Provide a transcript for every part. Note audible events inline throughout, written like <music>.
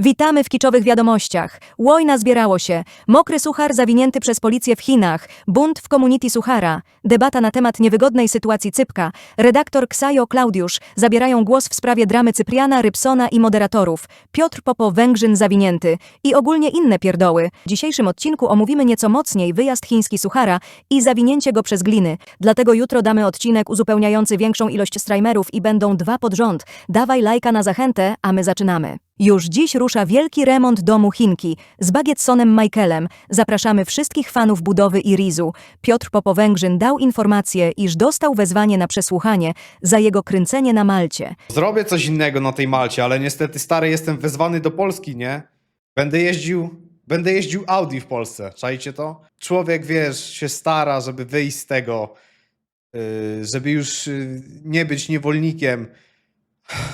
Witamy w kiczowych wiadomościach. Łojna zbierało się. Mokry suchar zawinięty przez policję w Chinach. Bunt w community suchara. Debata na temat niewygodnej sytuacji Cypka. Redaktor Ksajo Klaudiusz zabierają głos w sprawie dramy Cypriana, Rybsona i moderatorów. Piotr Popo Węgrzyn zawinięty. I ogólnie inne pierdoły. W dzisiejszym odcinku omówimy nieco mocniej wyjazd chiński suchara i zawinięcie go przez gliny. Dlatego jutro damy odcinek uzupełniający większą ilość streamerów i będą dwa pod rząd. Dawaj lajka na zachętę, a my zaczynamy. Już dziś rusza wielki remont domu Chinki z Bagietsonem Michaelem. Zapraszamy wszystkich fanów budowy i Rizu. Piotr Popowęgrzyn dał informację, iż dostał wezwanie na przesłuchanie za jego kręcenie na Malcie. Zrobię coś innego na tej Malcie, ale niestety stary jestem wezwany do Polski, nie? Będę jeździł, będę jeździł Audi w Polsce, czajcie to? Człowiek, wiesz, się stara, żeby wyjść z tego, yy, żeby już yy, nie być niewolnikiem.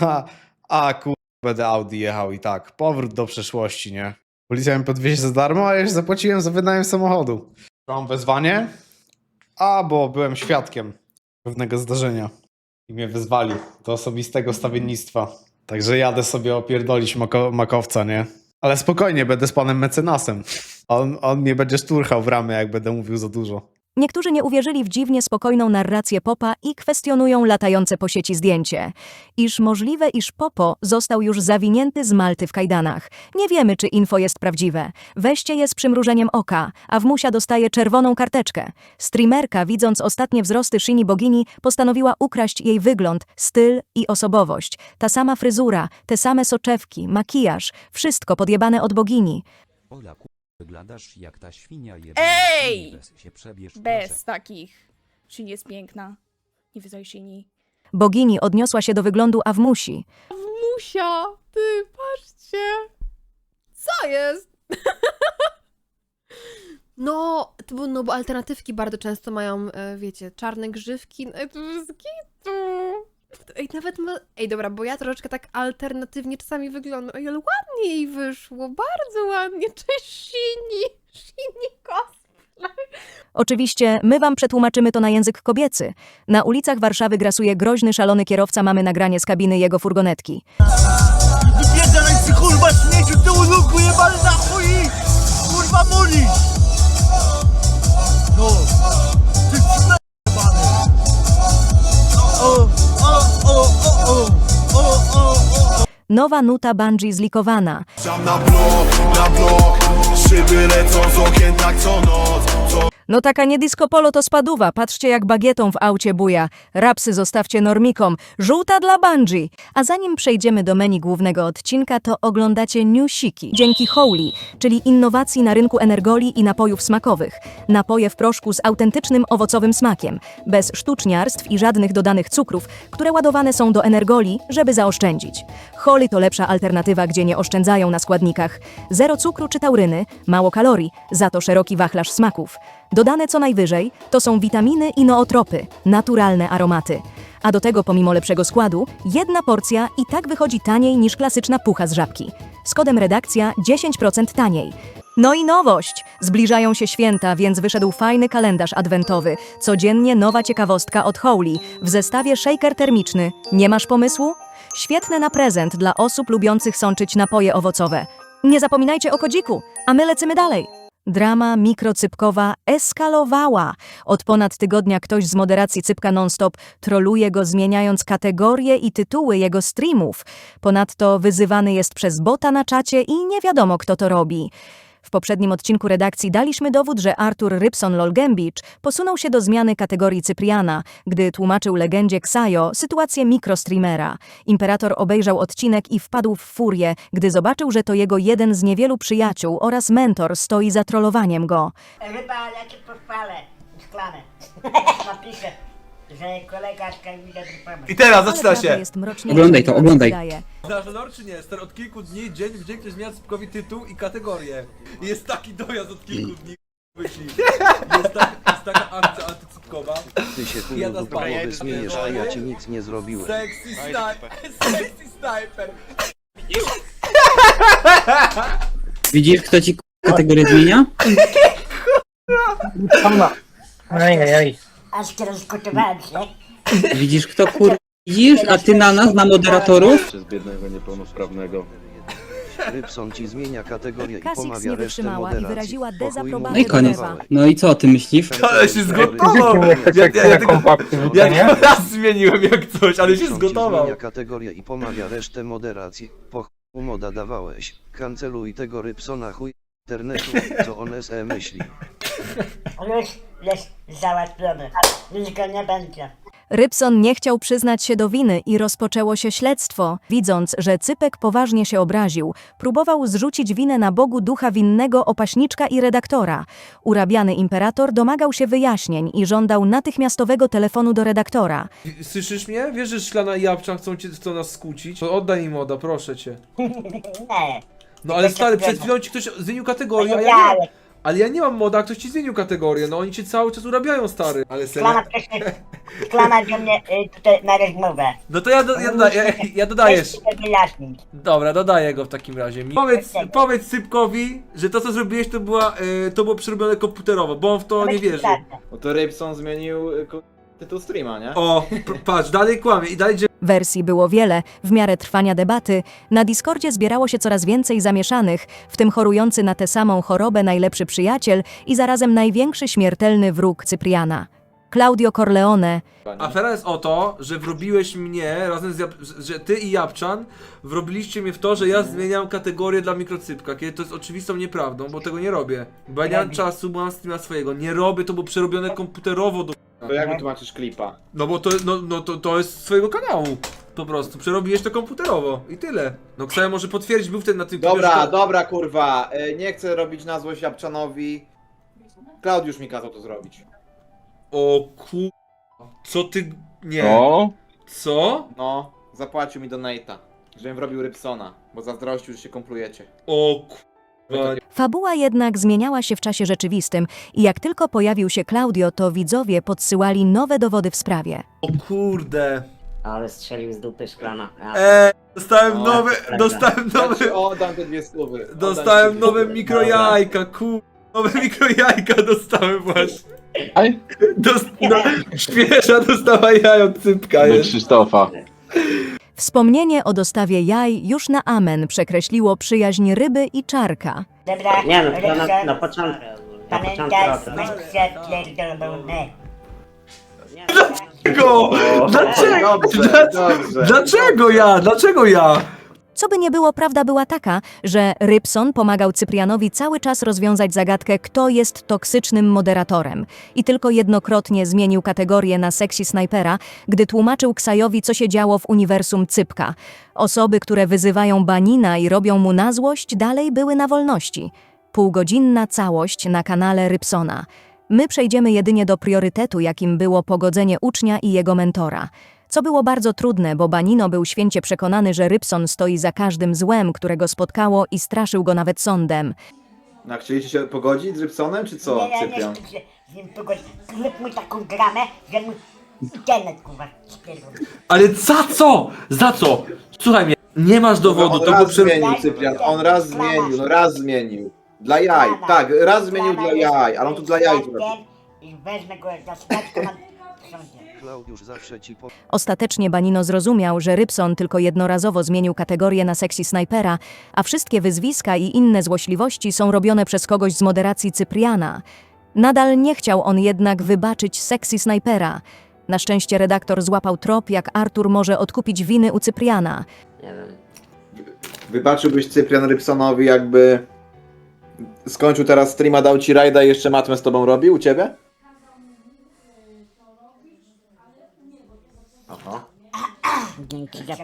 <laughs> A kur... będę Audi jechał i tak. Powrót do przeszłości, nie? Policja mnie podwiezie za darmo, a ja już zapłaciłem za wynajem samochodu. Mam wezwanie? A, bo byłem świadkiem pewnego zdarzenia i mnie wezwali do osobistego stawiennictwa. Także jadę sobie opierdolić mako makowca, nie? Ale spokojnie, będę z panem mecenasem. On, on mnie będzie szturchał w ramię, jak będę mówił za dużo. Niektórzy nie uwierzyli w dziwnie spokojną narrację Popa i kwestionują latające po sieci zdjęcie. Iż możliwe, iż Popo został już zawinięty z Malty w kajdanach. Nie wiemy, czy info jest prawdziwe. Weźcie je z przymrużeniem oka, a Wmusia dostaje czerwoną karteczkę. Streamerka, widząc ostatnie wzrosty Shini bogini, postanowiła ukraść jej wygląd, styl i osobowość. Ta sama fryzura, te same soczewki, makijaż, wszystko podjebane od bogini. Wyglądasz jak ta świnia jedna. Ej! Bez się przebierz, Bez takich. Szyni jest piękna. Nie wyzaj Szyni. Bogini odniosła się do wyglądu Awmusi. Musia! Ty, patrzcie! Co jest? <laughs> No, to był, no bo alternatywki bardzo często mają, e, wiecie, czarne grzywki. No, to jest gitu. Ej, nawet ma... Ej, dobra, bo ja troszeczkę tak alternatywnie czasami wyglądam. Ej, ale ładnie jej wyszło, bardzo ładnie. Cześć, Shini! Shini cosplay. Oczywiście, my wam przetłumaczymy to na język kobiecy. Na ulicach Warszawy grasuje groźny, szalony kierowca, mamy nagranie z kabiny jego furgonetki. Wypierdalaj ty kurwa śmieciu, ty uluku jebany na chuj! Kurwa muli! No! Ty c***a jebany! O, o, o, o, o! O, o, o! Nowa nuta Bungie zlikowana. Sam na blok, na blok Szyby lecą z okien tak co noc No taka nie disco polo to spaduwa, patrzcie jak bagietą w aucie buja. Rapsy zostawcie normikom, żółta dla Bungie. A zanim przejdziemy do menu głównego odcinka, to oglądacie newsiki. Dzięki Holy, czyli innowacji na rynku energoli i napojów smakowych. Napoje w proszku z autentycznym owocowym smakiem, bez sztuczniarstw i żadnych dodanych cukrów, które ładowane są do energoli, żeby zaoszczędzić. Holy to lepsza alternatywa, gdzie nie oszczędzają na składnikach. Zero cukru czy tauryny, mało kalorii, za to szeroki wachlarz smaków. Dodane co najwyżej to są witaminy i nootropy, naturalne aromaty. A do tego pomimo lepszego składu, jedna porcja i tak wychodzi taniej niż klasyczna pucha z żabki. Z kodem redakcja 10% taniej. No i nowość! Zbliżają się święta, więc wyszedł fajny kalendarz adwentowy. Codziennie nowa ciekawostka od Holy. W zestawie shaker termiczny. Nie masz pomysłu? Świetne na prezent dla osób lubiących sączyć napoje owocowe. Nie zapominajcie o kodziku, a my lecimy dalej. Drama mikrocypkowa eskalowała. Od ponad tygodnia ktoś z moderacji Cypka Nonstop troluje go zmieniając kategorie i tytuły jego streamów. Ponadto wyzywany jest przez bota na czacie i nie wiadomo kto to robi. W poprzednim odcinku redakcji daliśmy dowód, że Artur Rybson Lolgembicz posunął się do zmiany kategorii Cypriana, gdy tłumaczył legendzie Ksajo sytuację mikrostreamera. Imperator obejrzał odcinek i wpadł w furię, gdy zobaczył, że to jego jeden z niewielu przyjaciół oraz mentor stoi za trollowaniem go. Chyba ja cię pochwalę, szklane. <laughs> Napiszę, że kolega z. I teraz zaczyna prawda się! Jest mroczniejsza, Oglądaj to, oglądaj. wydaje. Znasz lore czy nie? Stary, od kilku dni, dzień w dzień ktoś zmienia Cypkowi tytuł i kategorię. I jest taki dojazd od kilku dni, myśli. Jest, tak, jest taka akcja antycypkowa. Ty się Ja chuju do połowy a ja ci nic nie zrobiłem. Sexy sniper, sexy sniper. Widzisz, kto ci k***a, kategorię zmienia? Aż teraz gotowałem się. Widzisz, kto kur... Widzisz, a ty na nas, na moderatorów? Przez biednego niepełnosprawnego. Rybson ci zmienia kategorię i Kasix pomawia nie resztę wytrzymała i moderacji. wyraziła Pokój mu dezaprobatę No i koniec. No i co o tym myślisz? Ale się zgotował! Rybson Ja, ja, ja, tylko, ja tylko raz zmieniłem jak coś, ale się ci zgotował. zmienia kategorię i pomawia resztę moderacji. Po chuj moda dawałeś. Kanceluj tego Rybsona chuj internetu, co on se myśli. Już jest załatwione. Już go nie będzie. Rybson nie chciał przyznać się do winy i rozpoczęło się śledztwo. Widząc, że Cypek poważnie się obraził, próbował zrzucić winę na Bogu ducha winnego opaśniczka i redaktora. Urabiany imperator domagał się wyjaśnień i żądał natychmiastowego telefonu do redaktora. Słyszysz mnie? Wiesz, że Szklana i Japczan chcą, cię, chcą nas skłócić? To oddaj im moda, proszę cię. <laughs> Nie. No ale stary, przed chwilą ci ktoś zmienił kategorię, a ja nie. Ale ja nie mam moda, a ktoś ci zmienił kategorię, no oni cię cały czas urabiają, stary. Ale serio? proszę, szklana do mnie y, tutaj na rozmowę. No to ja, do, ja, doda- ja, ja dodajesz. Chcę ci wyjaśnić. Dobra, dodaję go w takim razie. Powiedz, powiedz Sypkowi, że to co zrobiłeś to była, y, to było przerobione komputerowo, bo on w to nie wierzy. No to Rybson zmienił y, ko- tytuł streama, nie? O, p- patrz, dalej kłamie i dalej Wersji było wiele, w miarę trwania debaty. Na Discordzie zbierało się coraz więcej zamieszanych, w tym chorujący na tę samą chorobę najlepszy przyjaciel i zarazem największy śmiertelny wróg Cypriana. Claudio Corleone, Afera jest o to, że wrobiłeś mnie razem z Jap- że ty i Japczan wrobiliście mnie w to, że ja zmieniam kategorię dla mikrocypka, kiedy to jest oczywistą nieprawdą, bo tego nie robię. Bo ja nie mam czasu, bo mam streama swojego. Nie robię, to było przerobione komputerowo do... To jak wytłumaczysz klipa? No bo to, no, no, to, to jest z swojego kanału. Po prostu. Przerobiłeś to komputerowo i tyle. No Ksaja może potwierdzić, był wtedy na tym Dobra, dobra kurwa, y, nie chcę robić na złość Japczanowi. Klaudiusz mi kazał to zrobić. O ku... Co ty... Nie. O, Co? No, zapłacił mi donate'a, żebym robił Rybsona, bo zazdrościł, że się komplujecie. O ku... Fabuła jednak zmieniała się w czasie rzeczywistym i jak tylko pojawił się Claudio, to widzowie podsyłali nowe dowody w sprawie. O kurde. Ale strzelił z dupy szklana. Eee, dostałem No, nowe, prawda. dostałem Ja nowe, ci oddam te dwie stówy. oddam dostałem ci dwie nowe stówy. mikrojajka, ku... Nowe mikrojajka dostałem właśnie. Aj. Dost, no, świeża dostała jaja od cypka, do jest. Krzysztofa. Wspomnienie o dostawie jaj już na amen przekreśliło przyjaźń ryby i czarka. Dobra, Nie no, to na, na początku. Na początku Pamiętaj, roku. Dlaczego? Dlaczego? Dobrze, dobrze. Dlaczego ja? Dlaczego ja? Co by nie było, prawda była taka, że Rybson pomagał Cyprianowi cały czas rozwiązać zagadkę, kto jest toksycznym moderatorem. I tylko jednokrotnie zmienił kategorię na sexy snajpera, gdy tłumaczył Ksajowi, co się działo w uniwersum Cypka. Osoby, które wyzywają Banina i robią mu na złość, dalej były na wolności. Półgodzinna całość na kanale Rybsona. My przejdziemy jedynie do priorytetu, jakim było pogodzenie ucznia i jego mentora. Co było bardzo trudne, bo Banino był święcie przekonany, że Rybson stoi za każdym złem, którego spotkało i straszył go nawet sądem. No, chcieliście się pogodzić z Rybsonem, czy co, Nie, ja nie Cyprian? chcę się z nim pogodzić. Zrób mu taką gramę, że mu internet kurwa. Ale za co? Za co? Słuchaj mnie, nie masz dowodu, on to było raz prze... zmienił, Cyprian, on raz zmienił, no raz zmienił. Dla jaj, tak, raz zmienił dla jaj, ale on to dla jaj zrobił. I wezmę go za na w sądzie. Ostatecznie Banino zrozumiał, że Rybson tylko jednorazowo zmienił kategorię na sexy snajpera, a wszystkie wyzwiska i inne złośliwości są robione przez kogoś z moderacji Cypriana. Nadal nie chciał on jednak wybaczyć sexy snajpera. Na szczęście redaktor złapał trop, jak Artur może odkupić winy u Cypriana. Nie wiem. Wybaczyłbyś Cyprian Rybsonowi, jakby skończył teraz streama, dał ci rajda i jeszcze matmę z tobą robił u ciebie? Dzięki za. <laughs>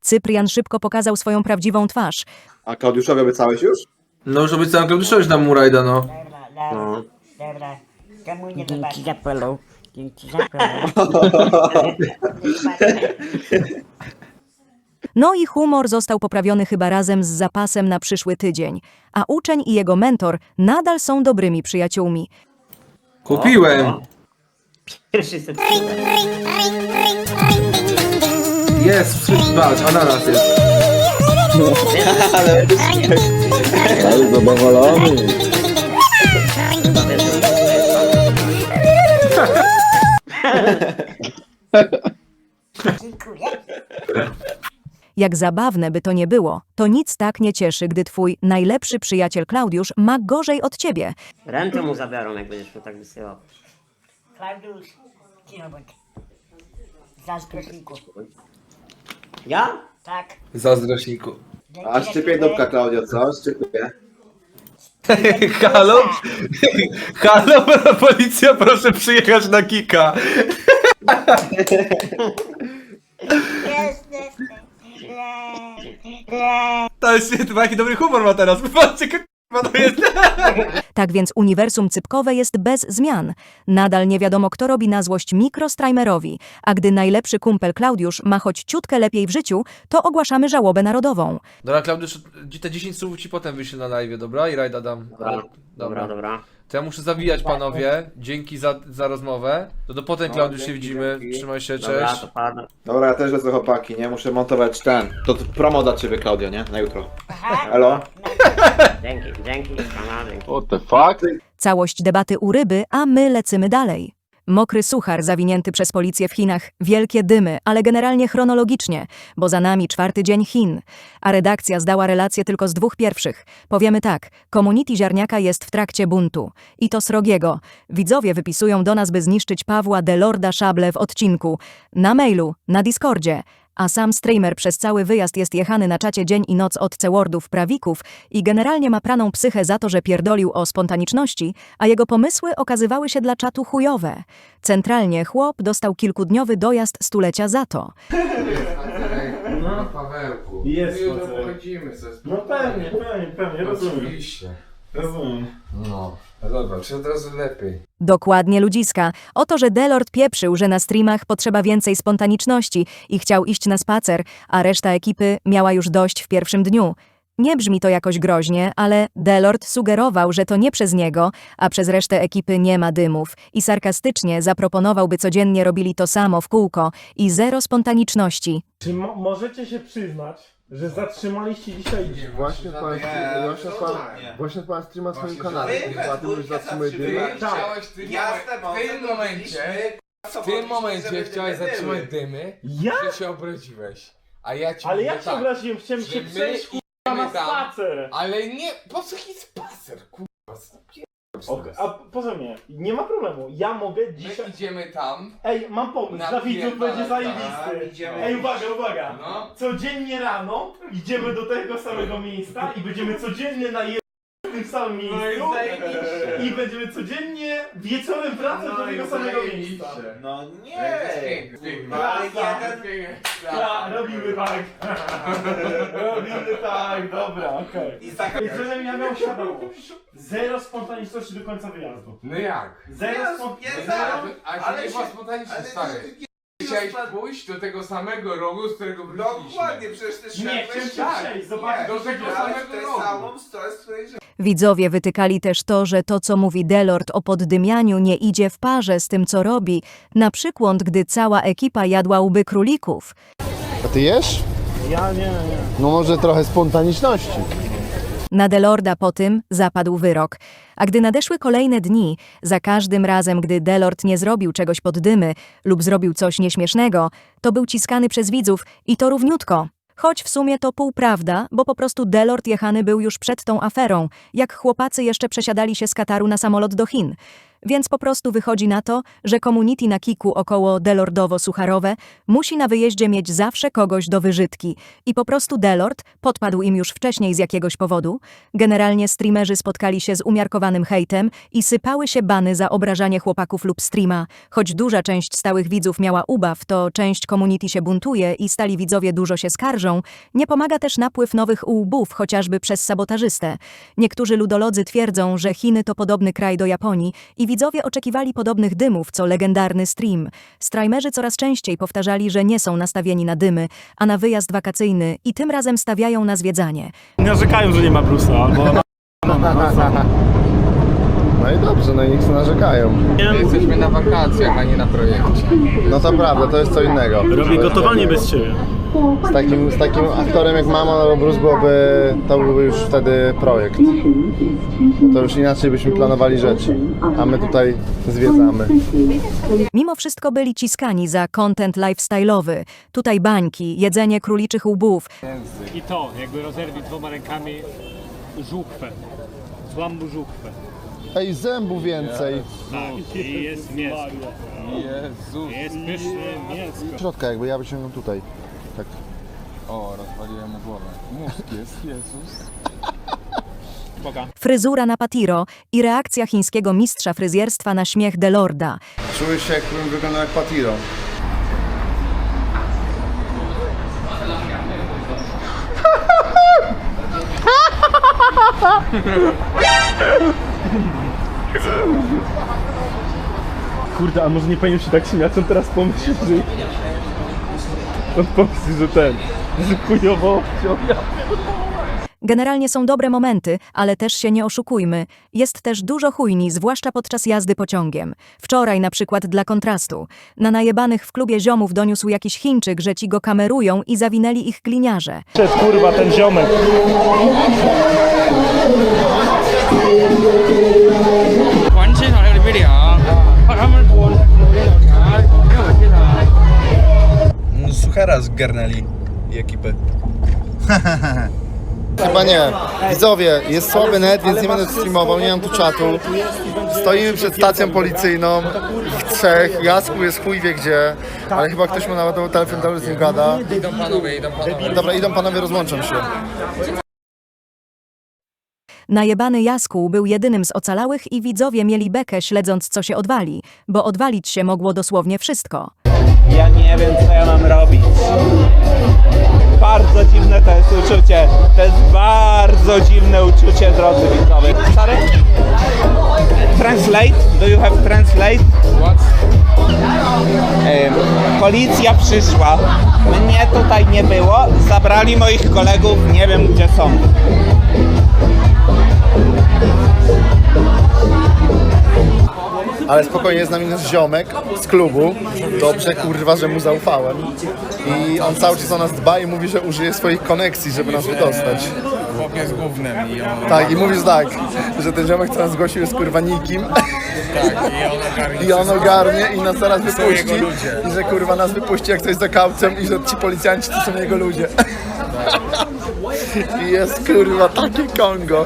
Cyprian szybko pokazał swoją prawdziwą twarz. A Klaudiuszowi obiecałeś już? No już obiecałem Klauduszowi, dam mu rajda, no. Dobra, dobra, nie Dzięki za. Dzięki za. <laughs> No i humor został poprawiony chyba razem z zapasem na przyszły tydzień, a uczeń i jego mentor nadal są dobrymi przyjaciółmi. Kupiłem. Pierwszy set. Jest, patrz, ananas jest. Ale zadowolony. Dziękuję. Jak zabawne by to nie było, to nic tak nie cieszy, gdy twój najlepszy przyjaciel Klaudiusz ma gorzej od ciebie. Rentę mu zabiorą, jak będziesz mu tak wysyłał. Klaudiusz, bądź. Zazdrośniku. Ja? Tak. Zazdrośniku. A szczypie dupka, Klaudio, co? Szczypie. <laughs> Halo? Halo, <laughs> policja, proszę przyjechać na kika. To jest chyba jaki dobry humor ma teraz. <laughs> Patrzcie, to jest. <laughs> Tak więc uniwersum cypkowe jest bez zmian. Nadal nie wiadomo, kto robi na złość mikrostrajmerowi, a gdy najlepszy kumpel Klaudiusz ma choć ciutkę lepiej w życiu, to ogłaszamy żałobę narodową. Dobra, Klaudiusz, te 10 słów ci potem wyślę na live, dobra? I rajda dam. Dobra, dobra, dobra. To ja muszę zawijać, panowie. Dzięki za, za rozmowę. To do potem, Klaudiusz, się widzimy. Trzymaj się, Dobra, cześć. to pada. Dobra, ja też lecę chłopaki, nie? Muszę montować ten. To t- promo dla ciebie, Klaudio, nie? Na jutro. Elo? <laughs> Dzięki, dzięki, pana, dzięki. What the fuck? Całość debaty u ryby, a my lecymy dalej. Mokry suchar zawinięty przez policję w Chinach, wielkie dymy, ale generalnie chronologicznie, bo za nami czwarty dzień Chin. A redakcja zdała relacje tylko z dwóch pierwszych. Powiemy tak, community ziarniaka jest w trakcie buntu. I to srogiego. Widzowie wypisują do nas, by zniszczyć Pawła Delorda Szable w odcinku. Na mailu, na Discordzie. A sam streamer przez cały wyjazd jest jechany na czacie dzień i noc od cewordów prawików i generalnie ma praną psychę za to, że pierdolił o spontaniczności, a jego pomysły okazywały się dla czatu chujowe. Centralnie chłop dostał kilkudniowy dojazd stulecia za to. No, Pawełku. Jest ze No pewnie, pewnie, pewnie, rozumiem. Oczywiście. Rozumiem. No. No dobra, czy od razu lepiej? Dokładnie ludziska. O to, że Delord pieprzył, że na streamach potrzeba więcej spontaniczności i chciał iść na spacer, a reszta ekipy miała już dość w pierwszym dniu. Nie brzmi to jakoś groźnie, ale Delord sugerował, że to nie przez niego, a przez resztę ekipy nie ma dymów i sarkastycznie zaproponował, by codziennie robili to samo w kółko i zero spontaniczności. Czy mo możecie się przyznać, że zatrzymaliście dzisiaj... Właśnie pan, właśnie pan, właśnie pan streama na swoim kanale. Chyba ty już zatrzymuje dymy. Tak, w tym momencie, w tym momencie chciałeś zatrzymać dymy, ja? że się obraziłeś. A ja ci Ale mówię ja cię tak, obraziłem, chciałem że się my przejść kurwa, na tam. spacer. Ale nie, po co jakiś spacer, kurwa? Okay. A poza mnie, nie ma problemu, ja mogę My dzisiaj... idziemy tam, Ej, mam pomysł, dla widzów będzie tak, zajebisty. idziemy. Ej, uwaga, uwaga. no. Codziennie rano idziemy do tego samego miejsca i będziemy codziennie na je- w tym samym miejscu i będziemy codziennie wieczorem wracać do tego samego miejsca. No nie! Ja, robimy tak. robimy tak, dobra, okej. I żebym ja miał świadomość. Zero spontaniczności do końca wyjazdu. No jak? Zero spontaniczności. Ale nie była spontaniczna, stary. Chciałeś pójść do tego samego rogu, z którego wróciliśmy. Dokładnie, przecież ty Nie, chciałem się przejść, zobaczyć. Do tego samego rogu. Widzowie wytykali też to, że to, co mówi Delord o poddymianiu, nie idzie w parze z tym, co robi, na przykład gdy cała ekipa jadła łby królików. A ty jesz? Ja nie, nie. No może trochę spontaniczności. Na Delorda po tym zapadł wyrok. A gdy nadeszły kolejne dni, za każdym razem, gdy Delord nie zrobił czegoś pod dymy lub zrobił coś nieśmiesznego, to był ciskany przez widzów i to równiutko. Choć w sumie to półprawda, bo po prostu Delord jechany był już przed tą aferą, jak chłopacy jeszcze przesiadali się z Kataru na samolot do Chin. Więc po prostu wychodzi na to, że community na kiku około Delordowo-Sucharowe musi na wyjeździe mieć zawsze kogoś do wyżytki. I po prostu Delord podpadł im już wcześniej z jakiegoś powodu. Generalnie streamerzy spotkali się z umiarkowanym hejtem i sypały się bany za obrażanie chłopaków lub streama. Choć duża część stałych widzów miała ubaw, to część community się buntuje i stali widzowie dużo się skarżą. Nie pomaga też napływ nowych łbów, chociażby przez sabotażystę. Niektórzy ludolodzy twierdzą, że Chiny to podobny kraj do Japonii i widzowie oczekiwali podobnych dymów, co legendarny stream. Streamerzy coraz częściej powtarzali, że nie są nastawieni na dymy, a na wyjazd wakacyjny i tym razem stawiają na zwiedzanie. Narzekają, że nie ma Brusa, albo... <laughs> No i dobrze, no i niech się narzekają. Jesteśmy na wakacjach, a nie na projekcie. No to prawda, to jest co innego. Robię gotowanie bez ciebie. Z takim, z takim aktorem jak Mama albo Bruce byłoby, to byłby już wtedy projekt. To już inaczej byśmy planowali rzeczy, a my tutaj zwiedzamy. Mimo wszystko byli ciskani za content lifestyle'owy. Tutaj bańki, jedzenie króliczych łbów, I to, jakby rozerwij dwoma rękami żuchwę. Złam mu żuchwę. Ej, zębu więcej. Tak, i jest mięsko. Jezu. Jest pyszne mięsko. Środka jakby, ja wyciągam tutaj. Tak. fryzura na patiro i reakcja chińskiego mistrza fryzjerstwa na śmiech Delorda. Czuję się jakbym wyglądał jak Patiro. Kurde, a może nie powinien się tak śmiać, on teraz pomyśli, że... Pomyśli, że ten... Że chujowo ja. Generalnie są dobre momenty, ale też się nie oszukujmy. Jest też dużo chujni, zwłaszcza podczas jazdy pociągiem. Wczoraj na przykład dla kontrastu. Na najebanych w klubie ziomów doniósł jakiś Chińczyk, że ci go kamerują i zawinęli ich gliniarze. Przed kurwa ten ziomek. Suchara zgarnęli i ekipy. <laughs> Chyba nie. Widzowie, jest słaby net, więc nie będę streamował, nie mam tu czatu. Stoimy przed stacją policyjną w trzech, Jasku jest chuj wie gdzie, ale chyba ktoś mu naładował telefon, cały z nim gada. Idą panowie, idą panowie. Dobra, idą panowie, rozłączam się. Najebany Jaskół był jedynym z ocalałych i widzowie mieli bekę śledząc co się odwali, bo odwalić się mogło dosłownie wszystko. Ja nie wiem, co ja mam robić. Bardzo dziwne to jest uczucie. To jest bardzo dziwne uczucie, drodzy widzowie. Sorry? Translate? Do you have translate? What? policja przyszła. Mnie tutaj nie było. Zabrali moich kolegów. Nie wiem, gdzie są. Ale spokojnie, jest z nami nasz ziomek z klubu. Dobrze, kurwa, że mu zaufałem. I on cały czas o nas dba i mówi, że użyje swoich koneksji, żeby nas wydostać. Chłop jest głównym i on... Tak, i mówisz tak, że ten ziomek, co nas zgłosił, jest kurwa nikim. Tak, i on ogarnie I on ogarnie i nas zaraz wypuści. I że kurwa nas wypuści jak coś za kaucją i że ci policjanci to są jego ludzie. I jest kurwa takie Kongo.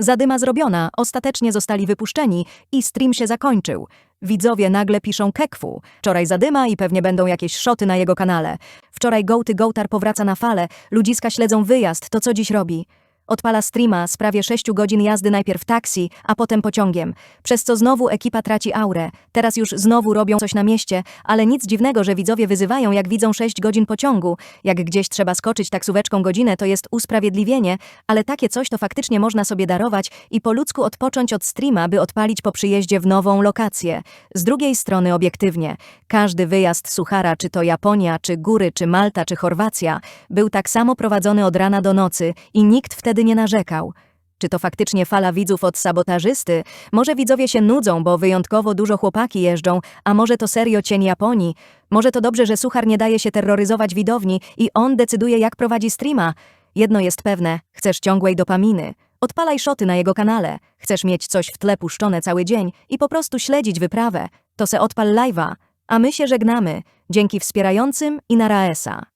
Zadyma zrobiona, ostatecznie zostali wypuszczeni i stream się zakończył. Widzowie nagle piszą kekwu. Wczoraj zadyma i pewnie będą jakieś szoty na jego kanale. Wczoraj Gołty Gołtar powraca na falę, ludziska śledzą wyjazd, to co dziś robi? Odpala streama z prawie 6 godzin jazdy najpierw taksi, a potem pociągiem. Przez co znowu ekipa traci aurę. Teraz już znowu robią coś na mieście, ale nic dziwnego, że widzowie wyzywają, jak widzą 6 godzin pociągu. Jak gdzieś trzeba skoczyć taksóweczką godzinę, to jest usprawiedliwienie, ale takie coś to faktycznie można sobie darować i po ludzku odpocząć od streama, by odpalić po przyjeździe w nową lokację. Z drugiej strony obiektywnie, każdy wyjazd Suchara, czy to Japonia, czy Góry, czy Malta, czy Chorwacja, był tak samo prowadzony od rana do nocy i nikt wtedy nie narzekał. Czy to faktycznie fala widzów od sabotażysty? Może widzowie się nudzą, bo wyjątkowo dużo chłopaki jeżdżą, a może to serio cień Japonii? Może to dobrze, że Suchar nie daje się terroryzować widowni i on decyduje, jak prowadzi streama? Jedno jest pewne, chcesz ciągłej dopaminy. Odpalaj szoty na jego kanale. Chcesz mieć coś w tle puszczone cały dzień i po prostu śledzić wyprawę. To se odpal live'a. A my się żegnamy. Dzięki wspierającym i na Raesa.